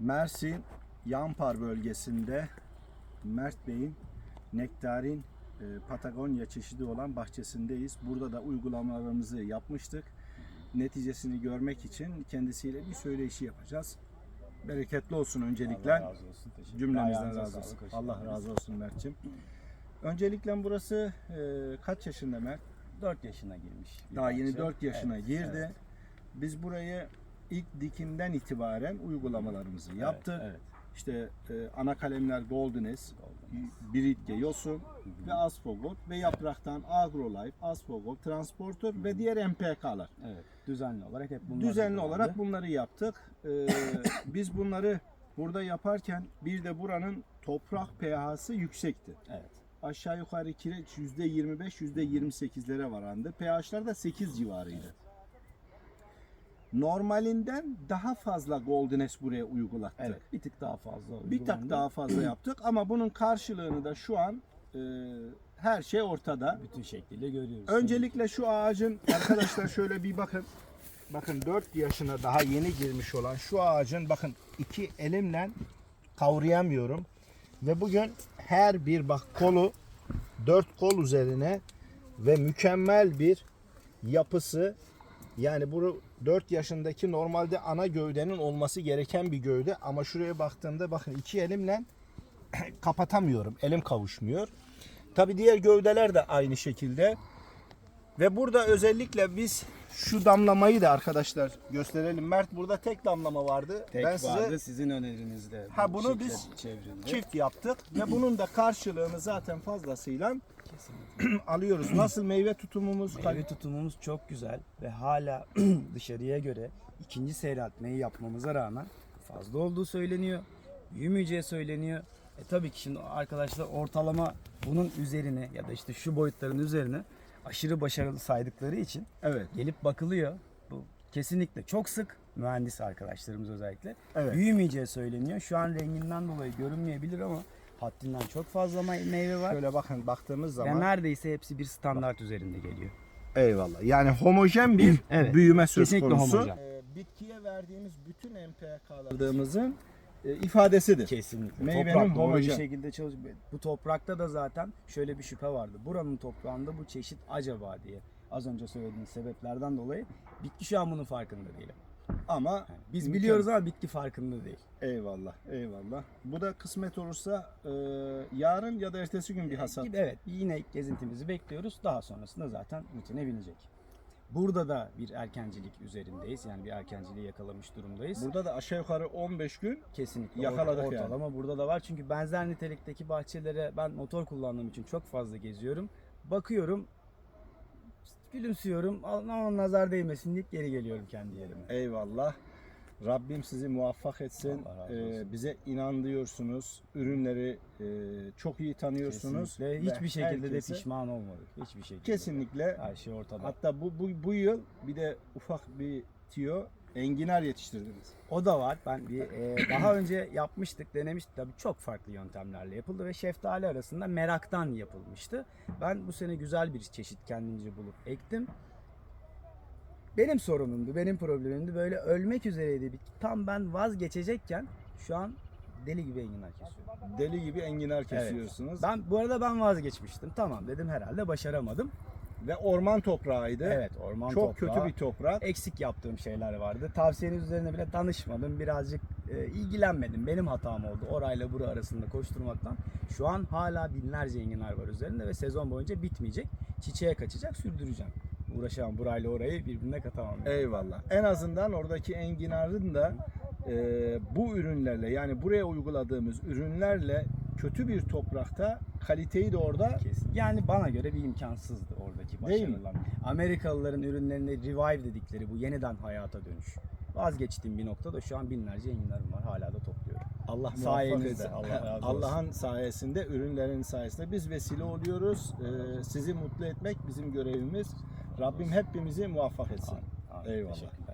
Mersin Yampar bölgesinde Mert Bey'in Nektarin e, Patagonya çeşidi olan bahçesindeyiz. Burada da uygulamalarımızı yapmıştık. Neticesini görmek için kendisiyle bir söyleşi yapacağız. Bereketli olsun öncelikle. Allah razı olsun. Cümlemizden razı olsun. Allah razı olsun Mert'ciğim. Öncelikle burası e, kaç yaşında Mert? 4 yaşına girmiş. Daha yeni bahçe. 4 yaşına Evet, girdi. evet, Biz burayı ilk dikinden itibaren uygulamalarımızı evet, yaptık. Evet. İşte e, ana kalemler Goldenes, Golden. Biritke, Yosun ve Asfogot ve yapraktan Agrolife, Asfogot, Transporter ve diğer MPK'lar. Evet. Düzenli olarak hep bunlar. Düzenli olarak bunları yaptık. Ee, biz bunları burada yaparken bir de buranın toprak pH'sı yüksekti. Evet. Aşağı yukarı kireç %25, %28'lere varandı. pH'lar da 8 civarıydı. Normalinden daha fazla Goldenes buraya uygulattık. Evet. Bir tık daha fazla Bir tak uygulandı. daha fazla yaptık ama bunun karşılığını da şu an e, her şey ortada. bütün şekliyle görüyoruz. Öncelikle şu ağacın arkadaşlar şöyle bir bakın. Bakın 4 yaşına daha yeni girmiş olan şu ağacın bakın iki elimle kavrayamıyorum. Ve bugün her bir bak kolu dört kol üzerine ve mükemmel bir yapısı yani bu 4 yaşındaki normalde ana gövdenin olması gereken bir gövde ama şuraya baktığımda bakın iki elimle kapatamıyorum. Elim kavuşmuyor. Tabi diğer gövdeler de aynı şekilde. Ve burada özellikle biz şu damlamayı da arkadaşlar gösterelim. Mert burada tek damlama vardı. Tek ben size vardı sizin önerinizde. Ha, bu bunu biz çevrildi. çift yaptık ve bunun da karşılığını zaten fazlasıyla alıyoruz. Nasıl meyve tutumumuz? Meyve tutumumuz çok güzel ve hala dışarıya göre ikinci seyreltmeyi yapmamıza rağmen fazla olduğu söyleniyor. Büyümeyeceği söyleniyor. E tabii ki şimdi arkadaşlar ortalama bunun üzerine ya da işte şu boyutların üzerine aşırı başarılı saydıkları için Evet. gelip bakılıyor. Bu kesinlikle çok sık mühendis arkadaşlarımız özellikle Evet. büyümeyeceği söyleniyor. Şu an renginden dolayı görünmeyebilir ama haddinden çok fazla me- meyve var. Şöyle bakın baktığımız Ve zaman neredeyse hepsi bir standart üzerinde geliyor. eyvallah. Yani homojen bir Evet. büyüme söz Kesinlikle konusu. homojen. Ee, bitkiye verdiğimiz bütün MPK'larımızın ifadesidir. Kesinlikle. Meyvenin Toprak doğru bir homojen. şekilde çalışıyor. Bu toprakta da zaten şöyle bir şüphe vardı. Buranın toprağında bu çeşit acaba diye. Az önce söylediğim sebeplerden dolayı bitki şu an bunun farkında değil. Ama Yani biz mükemmel. biliyoruz ama bitki farkında değil. Eyvallah, eyvallah. Bu da kısmet olursa e, yarın ya da ertesi gün bir hasat. Evet yine gezintimizi bekliyoruz. Daha sonrasında zaten rutine binecek. Burada da bir erkencilik üzerindeyiz. Yani bir erkenciliği yakalamış durumdayız. Burada da aşağı yukarı 15 gün Kesinlikle Yakaladık ort- yani. ortalama burada da var. Çünkü benzer nitelikteki bahçelere ben motor kullandığım için çok fazla geziyorum. Bakıyorum, gülümsüyorum. Ama nazar değmesin deyip geri geliyorum kendi yerime. eyvallah. Rabbim sizi muvaffak etsin. E, olsun. bize inanıyorsunuz. Ürünleri e, çok iyi tanıyorsunuz. Kesinlikle. Ve Hiçbir şekilde herkese- de pişman olmadık. Hiçbir şekilde. Kesinlikle. Her şey ortada. Hatta bu, bu, bu yıl bir de ufak bir tiyo enginar yetiştirdiniz. O da var. Ben bir e, daha önce yapmıştık, denemiştik. Tabii çok farklı yöntemlerle yapıldı ve şeftali arasında meraktan yapılmıştı. Ben bu sene güzel bir çeşit kendimce bulup ektim. Benim sorunumdu, benim problemimdi. Böyle ölmek üzereydi. Tam ben vazgeçecekken şu an deli gibi enginar kesiyorum. Deli gibi enginar kesiyorsunuz. Ben bu arada ben vazgeçmiştim. Tamam dedim herhalde başaramadım. Ve orman toprağıydı. Evet, orman Çok toprağı. kötü bir toprak. eksik yaptığım şeyler vardı. Tavsiyeniz üzerine bile danışmadım. Birazcık e, ilgilenmedim. Benim hatam oldu. Orayla bura arasında koşturmaktan. Şu an hala binlerce enginar var üzerinde ve sezon boyunca bitmeyecek. Çiçeğe kaçacak, sürdüreceğim. Uğraşamam burayla orayı birbirine katamam. Eyvallah. En azından oradaki enginarın da e, bu ürünlerle yani buraya uyguladığımız ürünlerle kötü bir toprakta kaliteyi de orada Kesin. Yani bana göre bir imkansızdı oradaki başarılar. Amerikalıların ürünlerine revive dedikleri bu yeniden hayata dönüş. Vazgeçtiğim bir noktada şu an binlerce enginarım var. Hala da topluyorum. Allah Sayenizde. Allah. Allah'ın sayesinde, ürünlerin sayesinde biz vesile oluyoruz. Ee, sizi mutlu etmek bizim görevimiz. Rabbim hepimizi muvaffak etsin. Amin. Eyvallah. Teşekkürler.